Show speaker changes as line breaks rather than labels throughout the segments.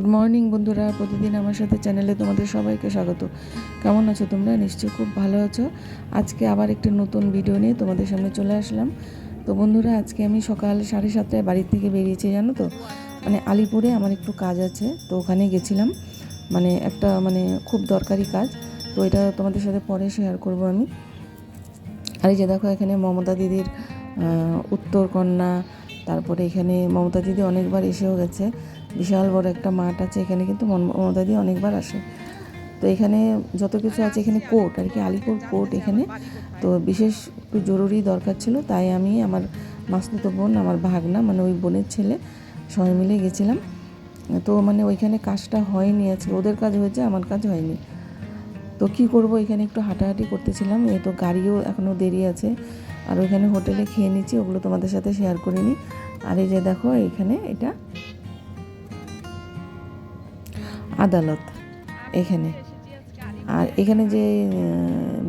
Good morning বন্ধুরা। প্রতিদিন আমার সাথে চ্যানেলে তোমাদের সবাইকে স্বাগত। কেমন আছো তোমরা? নিশ্চয়ই খুব ভালো আছো। আজকে আবার একটি নতুন ভিডিও নিয়ে তোমাদের সামনে চলে আসলাম। তো বন্ধুরা, আজকে আমি সকাল সাড়ে সাতটায় বাড়ির থেকে বেরিয়েছি, জানো তো? মানে আলিপুরে আমার একটু কাজ আছে, তো ওখানে গেছিলাম। মানে একটা মানে খুব দরকারি কাজ, তো এটা তোমাদের সাথে পরে শেয়ার করব আমি। আর এই যে দেখো, এখানে মমতা দিদির উত্তরকন্যা, তারপরে এখানে মমতা দিদি অনেকবার এসেও গেছে। বিশাল বড় একটা মাঠ আছে এখানে, কিন্তু মম- মমতা দিদি অনেকবার আসে। তো এখানে যত কিছু আছে, এখানে কোর্ট আর কি, আলিপুর কোর্ট এখানে। তো বিশেষ একটু জরুরি দরকার ছিল, তাই আমি আমার মাসতুতো বোন, আমার ভাগনা মানে ওই বোনের ছেলে, সবাই মিলে গেছিলাম। তো মানে ওইখানে কাজটা হয়নি আজকে, ওদের কাজ হয়েছে, আমার কাজ হয়নি। তো কি করব, এখানে একটু হাঁটাহাঁটি করতেছিলাম, এই তো গাড়িও এখনও দেরি আছে। আর ওইখানে হোটেলে খেয়ে নিচ্ছি, ওগুলো তোমাদের সাথে শেয়ার করিনি আর এই যে দেখো, এখানে এটা আদালত এখানে। আর এখানে যে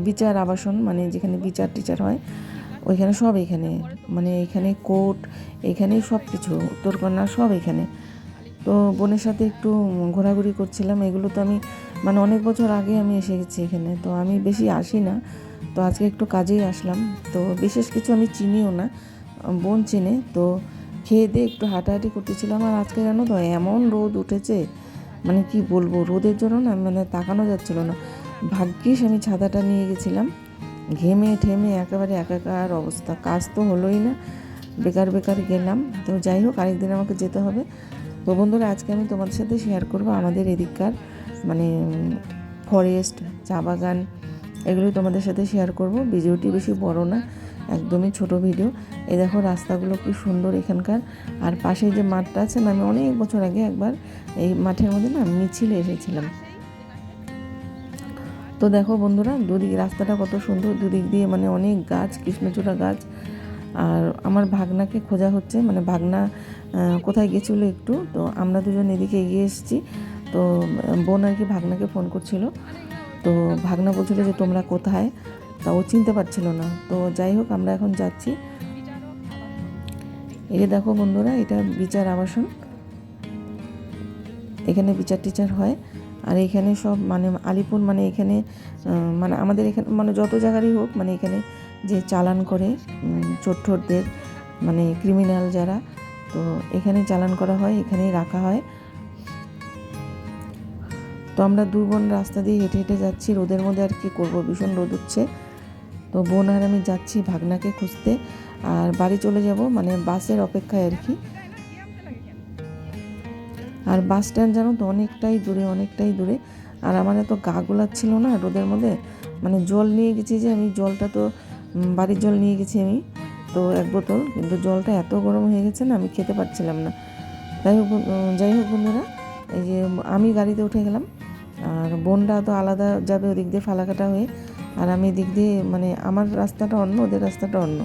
বিচার আবাসন মানে যেখানে বিচার টিচার হয়, ওইখানে সব এখানে। মানে এখানে কোর্ট, এখানে সব কিছু উত্তরকন্যা সব এখানে। তো বোনের সাথে একটু ঘোরাঘুরি করছিলাম, এগুলো তো আমি মানে অনেক বছর আগে আমি এসে গেছি এখানে, তো আমি বেশি আসি না। তো আজকে একটু কাজেই আসলাম। তো বিশেষ কিছু আমি চিনিও না, বোন চেনে। তো খেয়ে দিয়ে একটু হাঁটাহাঁটি করতেছিলাম, আর আজকে জানো তো এমন রোদ উঠেছে মানে কি বলব, রোদের জন্য না মানে তাকানো যাচ্ছিল না। ভাগ্যিস আমি ছাতাটা নিয়ে গেছিলাম, ঘেমে ঠেমে একেবারে একাকার অবস্থা। কাজ তো হলোই না, বেকার বেকার গেলাম। তো যাই হোক, আরেকদিন আমাকে যেতে হবে। তো বন্ধুরা, আজকে আমি তোমাদের সাথে শেয়ার করব আমাদের এদিককার মানে ফরেস্ট চা বাগান এগুলোই তোমাদের সাথে শেয়ার করব। ভিডিওটি বেশি বড় না, একদমই ছোট ভিডিও এই দেখো রাস্তাগুলো কি সুন্দর এখানকার। আর পাশে যে মাঠটা আছে না, আমি অনেক বছর আগে একবার এই মাঠের মধ্যে না মিছিলে এসেছিলাম। তো দেখো বন্ধুরা, দুদিক রাস্তাটা কত সুন্দর, দুদিক দিয়ে মানে অনেক গাছ, কৃষ্ণচূড়া গাছ। আর আমার ভাগনাকে খোঁজা হচ্ছে মানে ভাগনা কোথায় গেছিল একটু, তো আমরা দুজন এদিকে এগিয়ে এসেছি। তো বোন আর কি ভাগনাকে ফোন করছিল। তো ভাগনা বলছিল যে তোমরা কোথায়? তা ও চিনতে পারছিল না। তো যাই হোক, আমরা এখন যাচ্ছি। এই যে দেখো বন্ধুরা, এটা বিচার আবাসন। এখানে বিচার টিচার হয়। আর এখানে সব মানে আলিপুর মানে এখানে মানে আমাদের এখানে মানে যত জায়গারই হোক মানে এখানে যে চালান করে চোট্টরদের মানে ক্রিমিনাল যারা, তো এখানে চালান করা হয়, এখানেই রাখা হয়। আমরা দু বোন রাস্তা দিয়ে হেঁটে হেঁটে যাচ্ছি, রোদের মধ্যে আর কি করব? ভীষণ রোদ উঠছে। তো বোন আর আমি যাচ্ছি ভাগনাকে খুঁজতে আর বাড়ি চলে যাব মানে বাসের অপেক্ষায় আর কি। আর বাস স্ট্যান্ড জানো তো অনেকটাই দূরে অনেকটাই দূরে। আর আমার এত গা গোলাচ্ছিল না রোদের মধ্যে মানে জল নিয়ে গেছি যে আমি, জলটা তো বাড়ির জল নিয়ে গেছি আমি, তো এক বোতল, কিন্তু জলটা এত গরম হয়ে গেছে না, আমি খেতে পারছিলাম না। যাই হোক যাই হোক বন্ধুরা, এই যে আমি গাড়িতে উঠে গেলাম। আর বোনটা তো আলাদা যাবে ওদিক দিয়ে ফালাকাটা হয়ে, আর আমি এদিক দিয়ে মানে আমার রাস্তাটা অন্য, ওদের রাস্তাটা অন্য।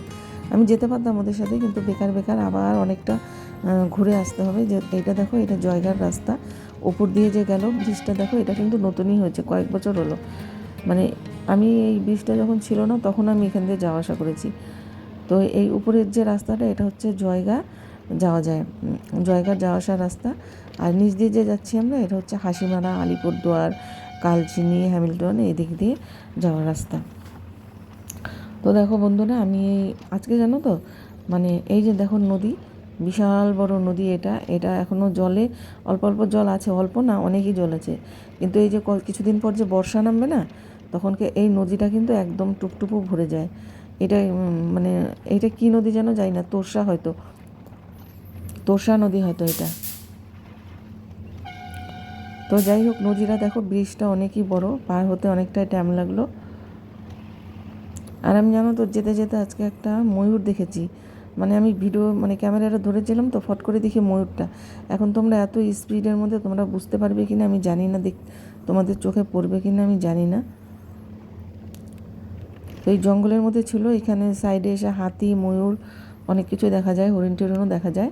আমি যেতে পারতাম ওদের সাথে, কিন্তু বেকার বেকার আবার অনেকটা ঘুরে আসতে হবে। যে এটা দেখো, এটা জয়গার রাস্তা। ওপর দিয়ে যে গেল ব্রিজটা দেখো, এটা কিন্তু নতুনই হয়েছে, কয়েক বছর হলো। মানে আমি এই ব্রিজটা যখন ছিল না, তখন আমি এখান দিয়ে যাওয়া আসা করেছি। তো এই উপরের যে রাস্তাটা, এটা হচ্ছে জয়গা। যাওয়া যায় জয়ঘাট যাওয়া আসার রাস্তা। আর নিচ দিয়ে যে যাচ্ছি আমরা, এটা হচ্ছে হাসিমারা, আলিপুরদুয়ার, কালচিনি, হ্যামিল্টন এদিক দিয়ে যাওয়ার রাস্তা। তো দেখো বন্ধুরা, আমি এই- আজকে জানো তো মানে এই যে দেখো নদী, বিশাল বড় নদী এটা। এটা এখনও জলে, অল্প অল্প জল আছে, অল্প না, অনেকই জল আছে। কিন্তু এই যে কিছুদিন পর যে বর্ষা নামবে না তখনকে এই নদীটা কিন্তু একদম টুকটুকু ভরে যায়। এটা মানে এটা কি নদী যেন যায় না, তোরসা হয়তো। তোরসা নদী হয়তো এটা। তো যাই হোক, নদীটা দেখো, ব্রিজটা অনেকই বড়, পার হতে অনেকটাই টাইম লাগল। আর আমি জানো তো, যেতে যেতে আজকে একটা ময়ূর দেখেছি। মানে আমি ভিডিও মানে ক্যামেরাটা ধরেছিলাম তো, ফট করে দেখি ময়ূরটা। এখন তোমরা এত স্পিডের মধ্যে তোমরা বুঝতে পারবে কি না আমি জানি না, দেখ, তোমাদের চোখে পড়বে কি না আমি জানি না। তো এই জঙ্গলের মধ্যে ছিল, এখানে সাইডে এসে হাতি, ময়ূর, অনেক কিছু দেখা যায় হরিণ টরিণও দেখা যায়।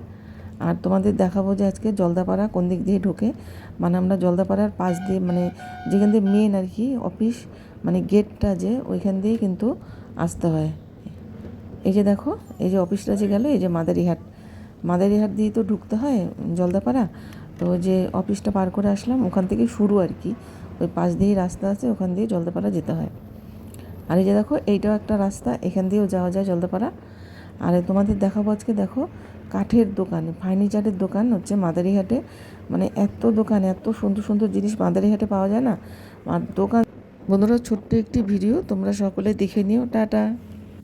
আর তোমাদের দেখাবো যে আজকে জলদাপাড়া কোন দিক দিয়ে ঢোকে। মানে আমরা জলদাপাড়ার পাশ দিয়ে মানে যেখান দিয়ে মেন আর কি অফিস মানে গেটটা যে, ওইখান দিয়েই কিন্তু আসতে হয়। এই যে দেখো, এই যে অফিসটা যে গেল, এই যে মাদারিহাট। মাদারিহাট দিয়ে তো ঢুকতে হয় জলদাপাড়া। তো যে অফিসটা পার করে আসলাম, ওখান থেকে শুরু আর কি। ওই পাশ দিয়েই রাস্তা আছে, ওখান দিয়ে জলদাপাড়া যেতে হয়। আর এই যে দেখো, এইটাও একটা রাস্তা, এখান দিয়েও যাওয়া যায় জলদাপাড়া। আর তোমাদের দেখাবো আজকে, দেখো কাঠের দোকান, ফার্নিচারের দোকান হচ্ছে মাদারিহাটে। মানে এত দোকান, এত সুন্দর সুন্দর জিনিস মাদারিহাটে পাওয়া যায় না। আর দোকান বন্ধুরা, ছোট্ট একটি ভিডিও, তোমরা সকলে দেখে নিও, টাটা।